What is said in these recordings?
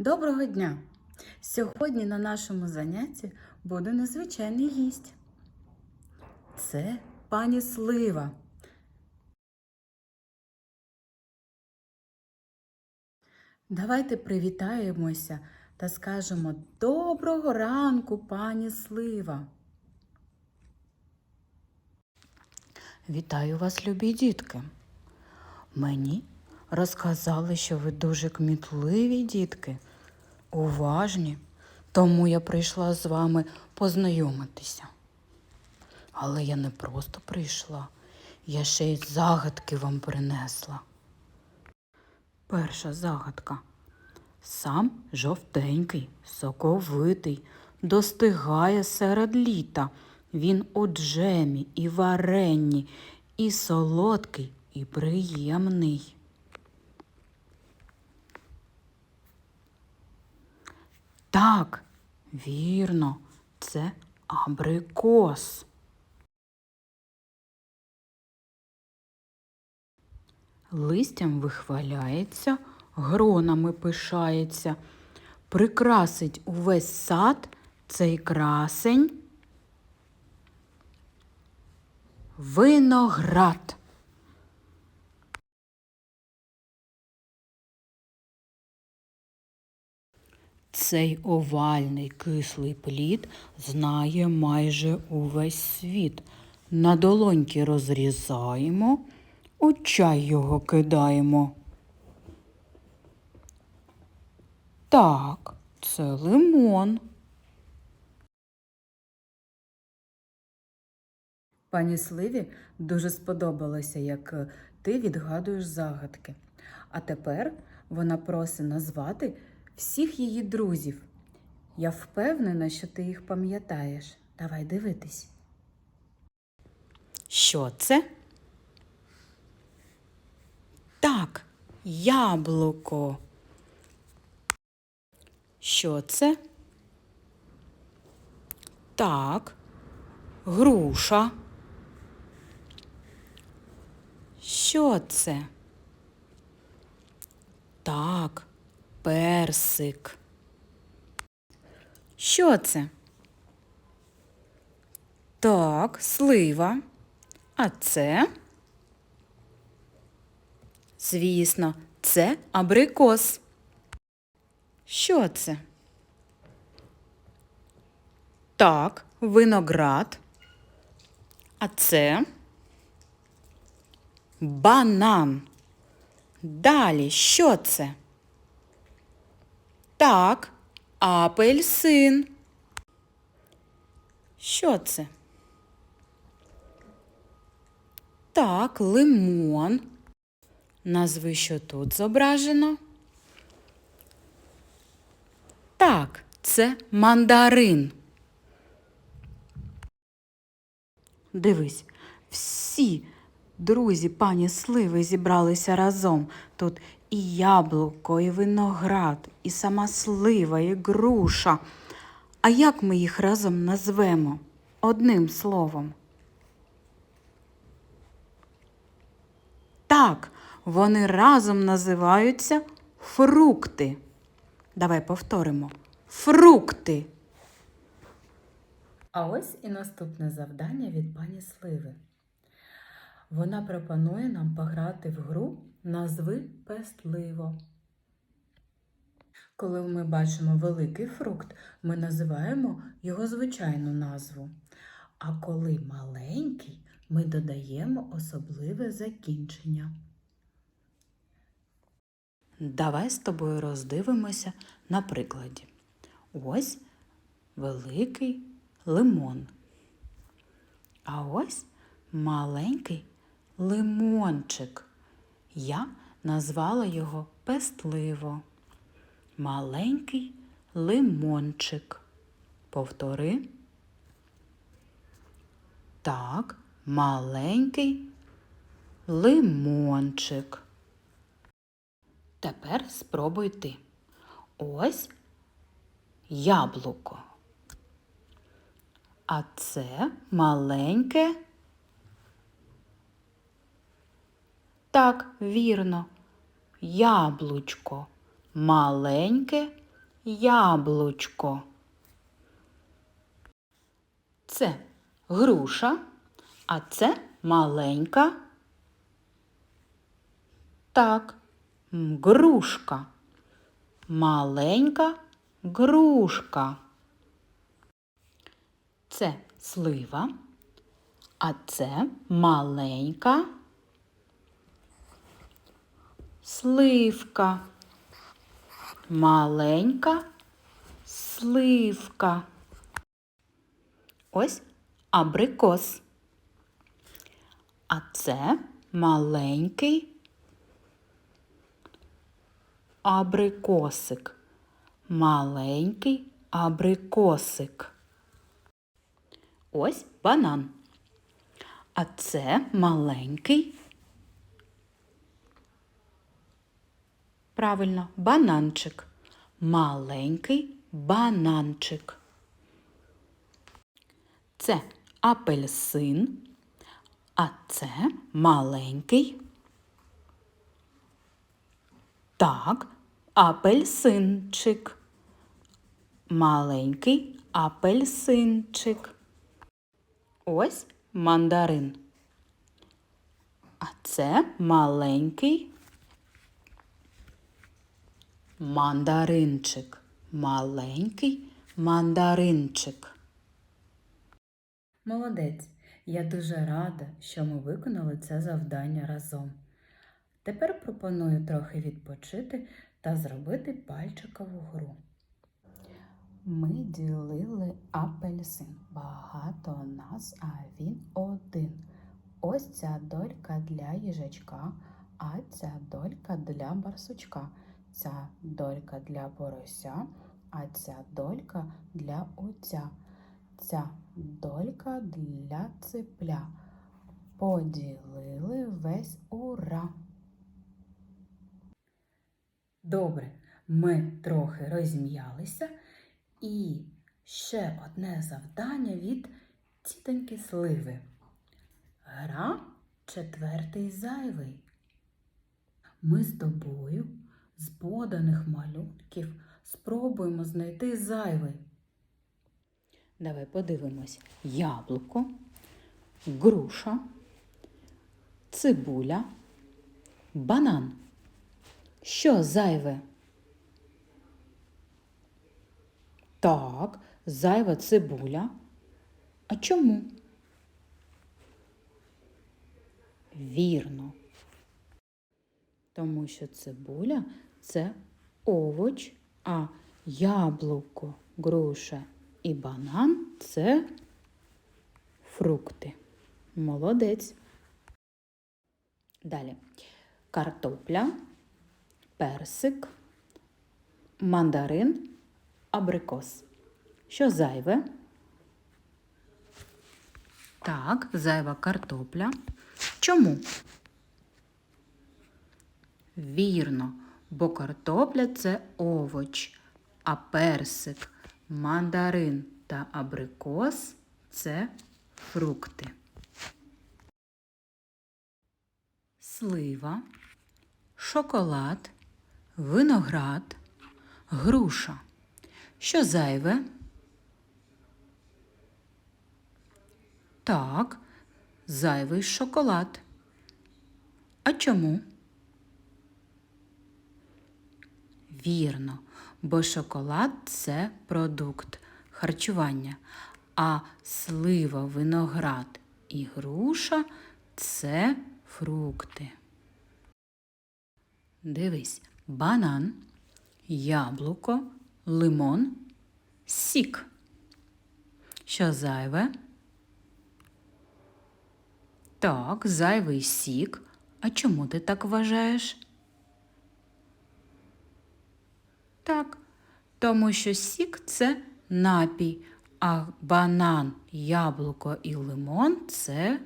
Доброго дня! Сьогодні на нашому занятті буде незвичайний гість. Це пані Слива. Давайте привітаємося та скажемо Доброго ранку, пані Слива. Вітаю вас, любі дітки. Мені розказали, що ви дуже кмітливі дітки, уважні, тому я прийшла з вами познайомитися. Але я не просто прийшла, я ще й загадки вам принесла. Перша загадка. Сам жовтенький, соковитий, достигає серед літа. Він у джемі і варенні, і солодкий, і приємний. Так, вірно, це абрикос. Листям вихваляється, гронами пишається, прикрасить увесь сад цей красень. Виноград. Цей овальний кислий плід знає майже увесь світ. На долоньки розрізаємо, у чай його кидаємо. Так, це лимон. Пані Сливі дуже сподобалося, як е, ти відгадуєш загадки. А тепер вона просить назвати всіх її друзів. Я впевнена, що ти їх пам'ятаєш. Давай дивитись. Що це? Так, яблуко. Що це? Так, груша. Що це? Так, персик. Що це? Так, слива. А це? Звісно, це абрикос. Що це? Так, виноград. А це? Банан. Далі що це? Так, апельсин. Що це? Так, лимон. Назви, що тут зображено. Так, це мандарин. Дивись, всі друзі пані Сливи зібралися разом. Тут і яблуко, і виноград, і сама слива, і груша. А як ми їх разом назвемо? Одним словом. Так, вони разом називаються фрукти. Давай повторимо. Фрукти. А ось і наступне завдання від пані Сливи. Вона пропонує нам пограти в гру назви пестливо. Коли ми бачимо великий фрукт, ми називаємо його звичайну назву. А коли маленький, ми додаємо особливе закінчення. Давай з тобою роздивимося на прикладі. Ось великий лимон. А ось маленький лимончик. Я назвала його пестливо. Маленький лимончик. Повтори. Так, маленький лимончик. Тепер спробуй ти. Ось яблуко. А це маленьке. Так, вірно, яблучко. Маленьке яблучко. Це груша, а це маленька. Так, грушка. Маленька грушка. Це слива, а це маленька сливка. Маленька сливка. Ось абрикос. А це маленький абрикосик. Маленький абрикосик. Ось банан. А це маленький. Правильно, бананчик. Маленький бананчик. Це апельсин, а це маленький. Так, апельсинчик. Маленький апельсинчик. Ось мандарин. А це маленький мандаринчик. Маленький мандаринчик. Молодець. Я дуже рада, що ми виконали це завдання разом. Тепер пропоную трохи відпочити та зробити пальчикову гру. Ми ділили апельсин. Багато нас, а він один. Ось ця долька для їжачка, а ця долька для барсучка. Ця долька для порося, а ця долька для оця. Ця долька для ципля. Поділили весь ура. Добре, ми трохи розм'ялися. І ще одне завдання від тітоньки Сливи. Гра четвертий зайвий. Ми з тобою з поданих малюнків спробуємо знайти зайвий. Давай подивимось. Яблуко, груша, цибуля, банан. Що зайве? Так, зайва цибуля. А чому? Вірно. Тому що цибуля це овоч, а яблуко, груша і банан це фрукти. Молодець. Далі картопля, персик, мандарин, абрикос. Що зайве? Так, зайва картопля. Чому? Вірно, бо картопля це овоч, а персик, мандарин та абрикос це фрукти. Слива, шоколад, виноград, груша. Що зайве? Так, зайвий шоколад. А чому? Вірно, бо шоколад це продукт харчування, а слива, виноград і груша це фрукти. Дивись, банан, яблуко, лимон, сік. Що зайве? Так, зайвий сік. А чому ти так вважаєш? Так, тому що сік це напій, а банан, яблуко і лимон це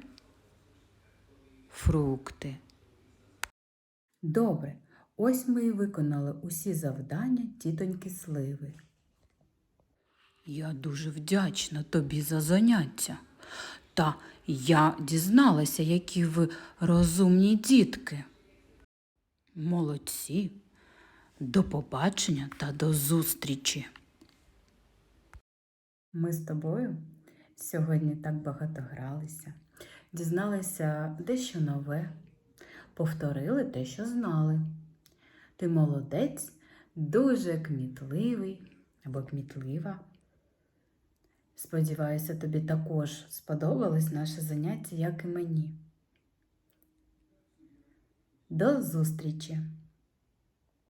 фрукти. Добре, ось ми і виконали усі завдання тітоньки Сливи. Я дуже вдячна тобі за заняття. Та я дізналася, які ви розумні дітки. Молодці. До побачення та до зустрічі. Ми з тобою сьогодні так багато гралися, дізналися дещо нове, повторили те, що знали. Ти молодець, дуже кмітливий або кмітлива. Сподіваюся, тобі також сподобалось наше заняття, як і мені. До зустрічі!